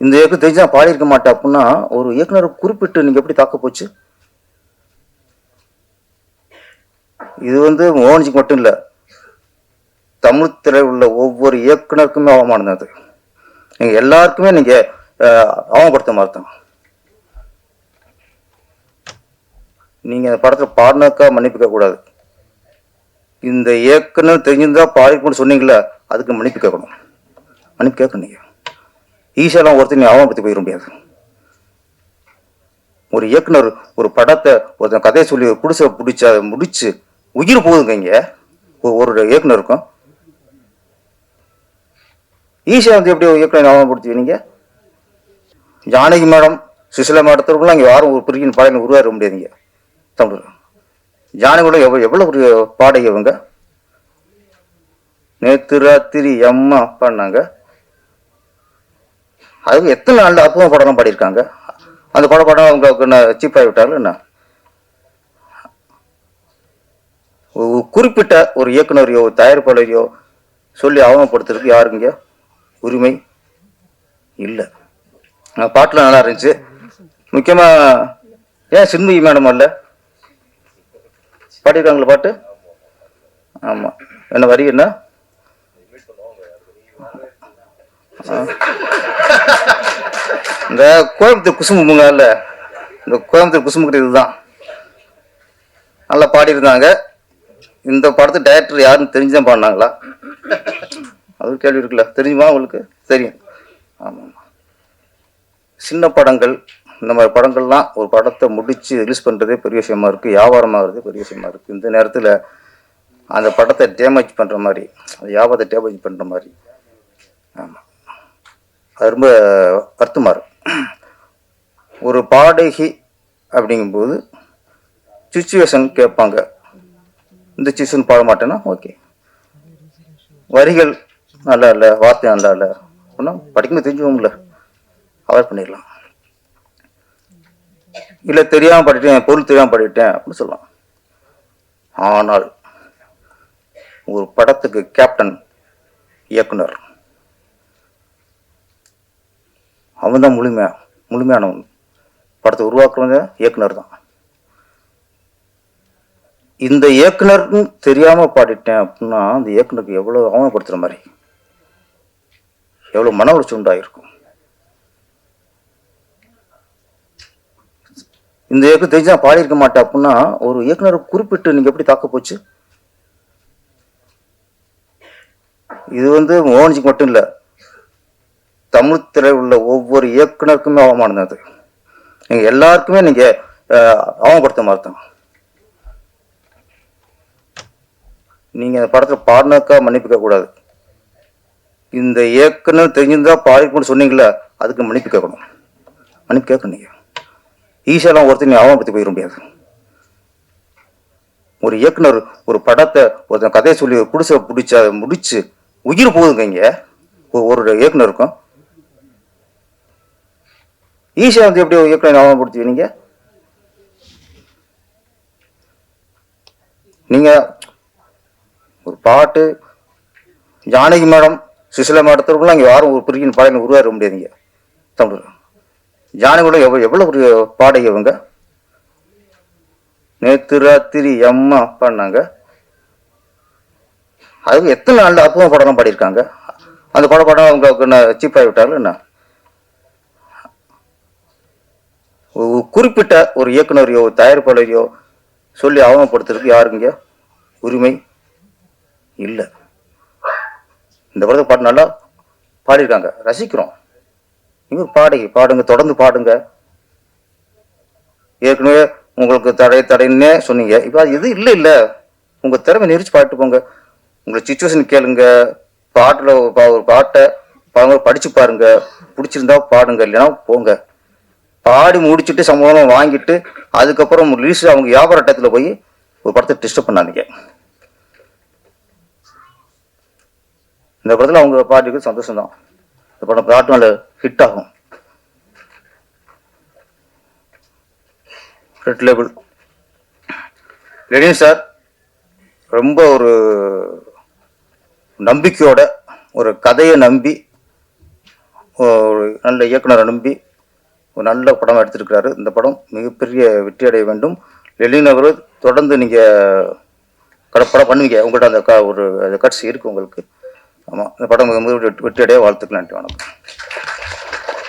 இந்த இயக்கம் தெரிஞ்சு நான் பாடியிருக்க மாட்டேன் அப்படின்னா ஒரு இயக்குனர் குறிப்பிட்டு நீங்கள் எப்படி தாக்க போச்சு? இது வந்து மோகன்ஜிக்கு மட்டும் இல்லை தமிழ் திரை உள்ள ஒவ்வொரு இயக்குனருக்குமே அவமானம் அது. நீங்கள் எல்லாருக்குமே நீங்கள் அவமானப்படுத்த மாதிரி தான் நீங்கள் அந்த படத்தில் பாடினாக்கா மன்னிப்பிக்க கூடாது. இந்த இயக்குனர் தெரிஞ்சிருந்தா பாடிக்கணும்னு சொன்னீங்களே அதுக்கு மன்னிப்பு கேட்கணும். மன்னிப்பு கேட்கணும் நீங்கள் ஈஸியெல்லாம் ஒருத்தர் நீ அவமானப்படுத்தி போயிட முடியாது. ஒரு இயக்குனர் ஒரு படத்தை ஒரு கதையை சொல்லி பிடிச்ச பிடிச்சி அதை முடிச்சு உயிர் போகுதுங்க இங்கே. ஒரு இயக்குனருக்கும். ஈஸியாக வந்து எப்படி இயக்குனர் அவமானப்படுத்தி நீங்க? ஜானகி மேடம் சுசிலா மேடத்திற்குலாம் இங்கே யாரும் ஒரு பிரிவின் பாடகன் உருவாக முடியாதுங்க தமிழ் ஜானகியோட எவ்வளோ எவ்வளோ ஒரு பாடகி இவங்க? நேத்து ராத்திரி அம்மா பண்ணாங்க அது எத்தனை நாள் அப்பவும் படம் பாடியிருக்காங்க? அந்த படம் படம் அவங்களுக்கு என்ன சீப்பாகி விட்டாலும் என்ன? குறிப்பிட்ட ஒரு இயக்குனரையோ தயாரிப்பாளரையோ சொல்லி அவமப்படுத்துறதுக்கு யாருங்க உரிமை இல்லை. பாட்டில் நல்லா இருந்துச்சு. முக்கியமாக ஏன் சின்மயி மேடம் அல்ல? பாடியிருக்காங்களா பாட்டு? ஆமாம் என்ன வரி என்ன? இந்த கோயம்புத்தூர் குசுமுங்க இல்ல. இந்த கோயம்புத்தூர் குசுமுக்கு இதுதான். நல்லா பாடியிருந்தாங்க. இந்த படத்து டைரக்டர் யாருன்னு தெரிஞ்சுதான் பாடினாங்களா? அது கேள்வி இருக்குல்ல. தெரியுமா உங்களுக்கு? தெரியும். ஆமாம் சின்ன படங்கள் இந்த மாதிரி படங்கள்லாம் ஒரு படத்தை முடிச்சு ரிலீஸ் பண்ணுறதே பெரிய விஷயமா இருக்குது வியாபாரமாகிறதே பெரிய விஷயமா இருக்குது இந்த நேரத்தில் அந்த படத்தை டேமேஜ் பண்ணுற மாதிரி அந்த வியாபாரத்தை டேமேஜ் பண்ணுற மாதிரி. ஆமாம் அது ரொம்ப வருத்தமாக ஒரு பாடகி அப்படிங்கும்போது சுச்சுவேஷன் கேட்பாங்க. இந்த சுச்சுவேஷன் பாட மாட்டேன்னா ஓகே வரிகள் நல்லா இல்லை வார்த்தை நல்லா இல்லை அப்படின்னா படிக்கணும் தெரிஞ்சுக்கோங்கள அவாய்ட் பண்ணிடலாம். இல்லை தெரியாமல் படிட்டேன் பொருள் தெரியாமல் படிட்டேன் அப்படின்னு சொல்லலாம். ஆனால் ஒரு படத்துக்கு கேப்டன் இயக்குனர் அவன் தான் முழுமையா முழுமையானவன் படத்தை உருவாக்குறவங்க இயக்குனர் தான். இந்த இயக்குனர்னு தெரியாமல் பாடிட்டேன் அப்படின்னா அந்த இயக்குனருக்கு எவ்வளோ அவமானப்படுத்துற மாதிரி எவ்வளோ மன உளைச்சல் உண்டாயிருக்கும். இந்த இயக்கம் தெரிஞ்சு நான் பாடியிருக்க மாட்டேன் அப்படின்னா ஒரு இயக்குனரை குறிப்பிட்டு நீங்கள் எப்படி தாக்க போச்சு? இது வந்து மோகன்ஜிக்கு மட்டும் இல்லை தமிழ் திரையில் உள்ள ஒவ்வொரு இயக்குனருக்குமே அவமானம் அது. நீங்க எல்லாருக்குமே நீங்க அவமப்படுத்த மாதிரி தான். நீங்க அந்த படத்துல பாடினாக்கா மன்னிப்பிக்க கூடாது இந்த இயக்குனர் தெரிஞ்சிருந்தா பாடிக்கணும்னு சொன்னீங்களே அதுக்கு மன்னிப்பு கேட்கணும். மன்னிப்பு கேட்கணும் நீங்க. ஈஸியெல்லாம் ஒருத்தர் நீ அவமப்படுத்தி போயிட முடியாது. ஒரு இயக்குனர் ஒரு படத்தை ஒருத்தன் கதையை சொல்லி பிடிச்ச பிடிச்சி முடிச்சு உயிர் போகுதுங்க இங்க. ஒரு இயக்குனருக்கும் ஈஸியாக வந்து எப்படி ஒரு இயக்குனர் நீங்கள் நீங்க? ஒரு பாட்டு ஜானகி மேடம் சிசில மேடத்திற்குள்ள இங்கே யாரும் ஒரு பிரிக்கின் பாடகன் உருவாக முடியாதுங்க தமிழ். ஜானகியோட எவ்வளோ எவ்வளோ ஒரு பாடகி அவங்க நேத்து ராத்திரி அம்மா பண்ணாங்க அது எத்தனை நாள் அப்பவும் படம் பாடியிருக்காங்க? அந்த படம் படம் அவங்க என்ன சீப்பாகி விட்டாலும் என்ன ஒரு குறிப்பிட்ட ஒரு இயக்குனரையோ தயாரிப்பாளரையோ சொல்லி அவமப்படுத்துறதுக்கு யாருங்க உரிமை இல்லை. இந்த படத்தை பாட்டு நல்லா பாடியிருக்காங்க. ரசிக்கிறோம். நீங்க பாடுங்க பாடுங்க தொடர்ந்து பாடுங்க. ஏற்கனவே உங்களுக்கு தடை தடைன்னே சொன்னீங்க. இப்போ அது எது இல்லை இல்லை. உங்கள் திறமை நெரிச்சு பாட்டு போங்க. உங்களை சுச்சுவேஷன் கேளுங்க. பாட்டில் ஒரு பா- ஒரு பாட்டை பாருங்க படிச்சு பாருங்க. பிடிச்சிருந்தா பாடுங்க இல்லைன்னா போங்க. பாடி முடிச்சுட்டு சம்பளம் வாங்கிட்டு அதுக்கப்புறம் ரிலீஸ் அவங்க வியாபார டயத்தில் போய் ஒரு படத்தை டிஸ்டர்ப் பண்ணாதீங்க. இந்த படத்தில் அவங்க பாட்டுக்கு சந்தோஷம் தான் இந்த படம் பாட்டு நல்ல ஹிட் ஆகும். ரெட் லேபிள் லெனின் சார் ரொம்ப ஒரு நம்பிக்கையோட ஒரு கதையை நம்பி ஒரு நல்ல இயக்குனரை நம்பி ஒரு நல்ல படம் எடுத்திருக்கிறாரு. இந்த படம் மிகப்பெரிய வெற்றி அடைய வேண்டும். லெலின் அவர் தொடர்ந்து நீங்கள் கட படம் பண்ணுவீங்க. உங்கள்கிட்ட அந்த க ஒரு கட்சி இருக்குது உங்களுக்கு. ஆமாம் இந்த படம் மிக வெற்றி அடைய வாழ்த்துக்கள். நன்றி வணக்கம்.